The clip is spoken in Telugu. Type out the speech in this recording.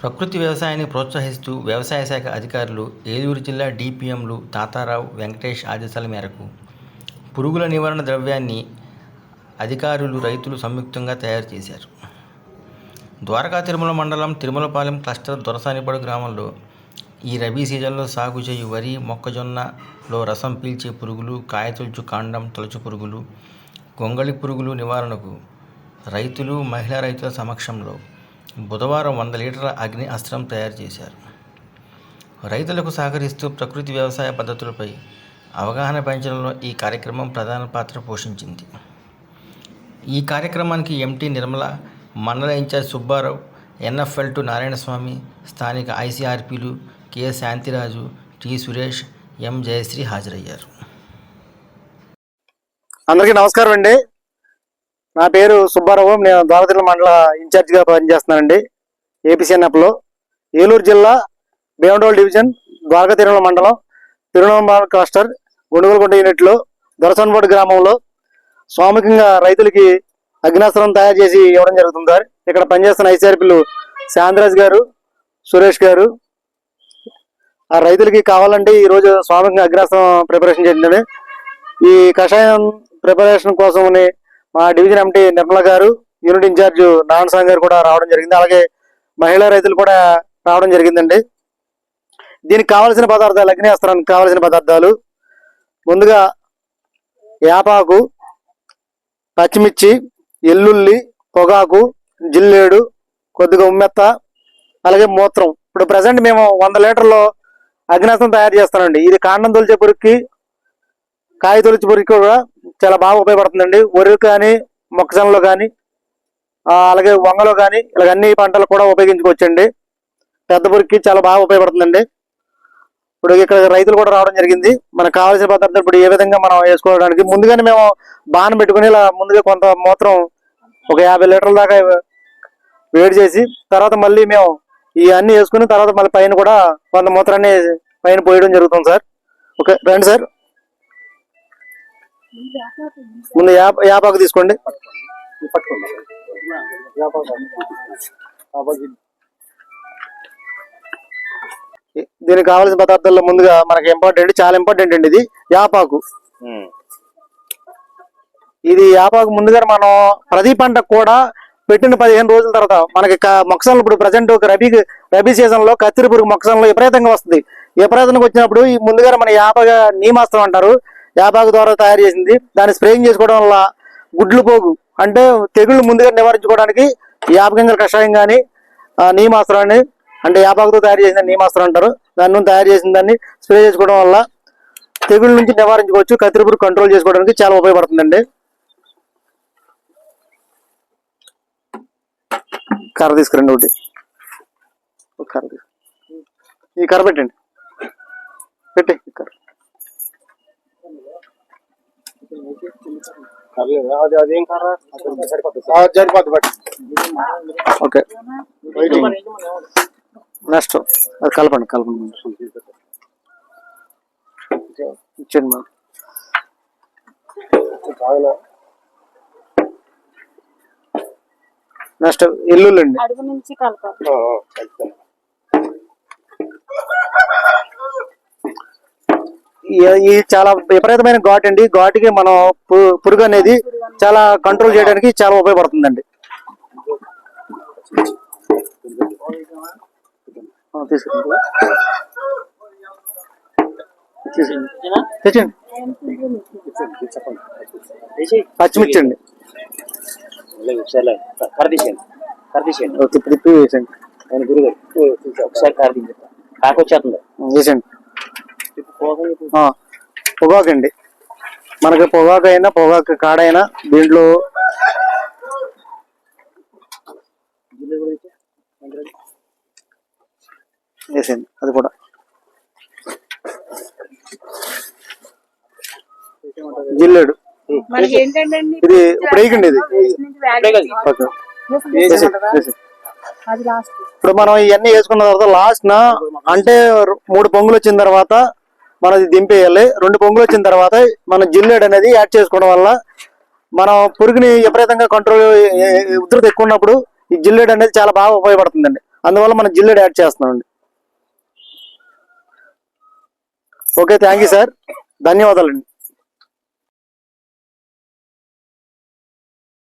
ప్రకృతి వ్యవసాయాన్ని ప్రోత్సహిస్తూ వ్యవసాయ శాఖ అధికారులు ఏలూరు జిల్లా డిపిఎంలు తాతారావు వెంకటేష్ ఆదేశాల మేరకు పురుగుల నివారణ ద్రవ్యాన్ని అధికారులు రైతులు సంయుక్తంగా తయారు చేశారు. ద్వారకా తిరుమల మండలం తిరుమలపాలెం క్లస్టర్ దొరసానిపాడు గ్రామంలో ఈ రబీ సీజన్లో సాగు చేయు వరి మొక్కజొన్నలో రసం పీల్చే పురుగులు కాయతొలుచు కాండం తొలచు పురుగులు గొంగళి పురుగులు నివారణకు రైతులు మహిళా రైతుల సమక్షంలో బుధవారం వంద లీటర్ల అగ్ని అస్త్రం తయారు చేశారు. రైతులకు సహకరిస్తూ ప్రకృతి వ్యవసాయ పద్ధతులపై అవగాహన పెంచడంలో ఈ కార్యక్రమం ప్రధాన పాత్ర పోషించింది. ఈ కార్యక్రమానికి ఎంటీ నిర్మల మండల ఇన్ఛార్జ్ సుబ్బారావు ఎన్ఎఫ్ఎల్ టు నారాయణస్వామి స్థానిక ఐసీఆర్పీలు K Shantiraju T Suresh M Jayashree హాజరయ్యారు. అందరికీ నమస్కారం అండి. నా పేరు సుబ్బారావు నేను ద్వారతిల మండల ఇన్ఛార్జిగా పనిచేస్తున్నానండి ఏపీసీఎన్ఎఫ్లో ఏలూరు జిల్లా భీమడోల్ డివిజన్ ద్వారకా తిరుమల మండలం తిరువనమల క్లస్టర్ గుండుగులగుంట యూనిట్లో దొరసన్బోడ్ గ్రామంలో స్వామికంగా రైతులకి అగ్నాస్త్రం తయారు చేసి ఇవ్వడం జరుగుతుంది సార్. ఇక్కడ పనిచేస్తున్న ఐసీఆర్పీలు శాంతిరాజ్ గారు సురేష్ గారు ఆ రైతులకి కావాలంటే ఈరోజు స్వామికంగా అగ్నాస్త్రం ప్రిపరేషన్ చేసిందని ఈ కషాయం ప్రిపరేషన్ కోసమని మా డివిజన్ ఎంటీ నిర్మల గారు యూనిట్ ఇన్ఛార్జ్ నారాయణ స్వామి గారు కూడా రావడం జరిగింది. అలాగే మహిళా రైతులు కూడా రావడం జరిగిందండి. దీనికి కావాల్సిన పదార్థాలు అగ్నేస్త్రానికి కావాల్సిన పదార్థాలు ముందుగా యాపాకు పచ్చిమిర్చి ఎల్లుల్లి పొగాకు జిల్లేడు కొద్దిగా ఉమ్మెత్త అలాగే మూత్రం. ఇప్పుడు ప్రజెంట్ మేము వంద లీటర్లో అగ్నేస్త్రం తయారు చేస్తామండి ఇది కాండం తొలిచే పురుగుకి కాయ తొలిచే పురుగుకి కూడా చాలా బాగా ఉపయోగపడుతుందండి. వరి కానీ మొక్కజొన్నలో కానీ అలాగే వంగలో కానీ ఇలాగ అన్ని పంటలు కూడా ఉపయోగించుకోవచ్చండి. పెద్ద పురికి చాలా బాగా ఉపయోగపడుతుందండి. ఇప్పుడు ఇక్కడ రైతులు కూడా రావడం జరిగింది. మనకు కావాల్సిన పదార్థం ఇప్పుడు ఏ విధంగా మనం వేసుకోవడానికి ముందుగానే మేము బాణం పెట్టుకుని ఇలా ముందుగా కొంత మూత్రం ఒక యాభై లీటర్ల దాకా వేడి చేసి తర్వాత మళ్ళీ మేము ఈ అన్ని వేసుకుని తర్వాత మళ్ళీ పైన కూడా కొంత మూత్రాన్ని పైన పోయడం జరుగుతుంది సార్. ఓకే రండి సార్. ముందు యాప యాపాకు తీసుకోండి. దీనికి కావాల్సిన పదార్థాల్లో ముందుగా మనకి ఇంపార్టెంట్ చాలా ఇంపార్టెంట్ అండి ఇది యాపాకు. ఇది యాపాకు ముందుగా మనం ప్రతి పంటకు కూడా పెట్టిన పదిహేను రోజుల తర్వాత మనకి మొక్కసంలో ఇప్పుడు ప్రజెంట్ రబీ రబీ సీజన్లో కత్తిరి పురుగు మొక్కసంలో విపరీతంగా వస్తుంది. విపరీతంగా వచ్చినప్పుడు ఈ ముందుగా మన యాపగా నీమాస్త్రం అంటారు. యాపాకు ద్వారా తయారు చేసింది. దాన్ని స్ప్రేయింగ్ చేసుకోవడం వల్ల గుడ్లు పోగు అంటే తెగుళ్ళు ముందుగా నివారించుకోవడానికి యాపగింజల కషాయం కానీ నీమాస్త్రాన్ని అంటే యాపాకుతో తయారు చేసిన నీమాస్త్రం అంటారు. దాని నుండి తయారు చేసిన దాన్ని స్ప్రే చేసుకోవడం వల్ల తెగుళ్ళ నుంచి నివారించుకోవచ్చు. కత్తిరిపురు కంట్రోల్ చేసుకోవడానికి చాలా ఉపయోగపడుతుందండి. కర్ర తీసుకురండి ఒకటి. కర్ర తీసుకు. ఈ కర్ర పెట్టండి. పెట్టి ఈ కర్ర అది అదేం కర్ర? సరిపోద్ది. బట్. ఓకే. నెక్స్ట్. అది కలపండి కలపండి. ఇచ్చేయండి మేడం. నెక్స్ట్ ఎల్లుల్లి అండి అడుగు నుంచి కలపాలి. ఇది చాలా విపరీతమైన ఘాట్ అండి. ఘాటుకి మనం పురుగు అనేది చాలా కంట్రోల్ చేయడానికి చాలా ఉపయోగపడుతుందండి. తెచ్చండి పచ్చిమిర్చి అండి తిప్పి తిప్పి వేసండి ఒకసారి కరదీ కాకొచ్చేస్తుంది. వేసండి పొగాకు అండి మనకి పొగాకు అయినా పొగాకు కాడైనా దీంట్లో వేసేయండి అది కూడా. జిల్లేడు. ఇది ఇప్పుడు వేయకండి ఇది. ఇప్పుడు మనం ఇవన్నీ వేసుకున్న తర్వాత లాస్ట్ నా అంటే మూడు పొంగులు వచ్చిన తర్వాత మనం ఇది దింపేయాలి. రెండు పొంగులు వచ్చిన తర్వాత మనం జిల్లేడ్ అనేది యాడ్ చేసుకోవడం వల్ల మనం పురుగుని విపరీతంగా కంట్రోల్ ఉధృతి ఎక్కువ ఉన్నప్పుడు ఈ జిల్లేడ్ అనేది చాలా బాగా ఉపయోగపడుతుందండి. అందువల్ల మనం జిల్లేడ్ యాడ్ చేస్తున్నామండి. Okay thank you sir. ధన్యవాదాలండి.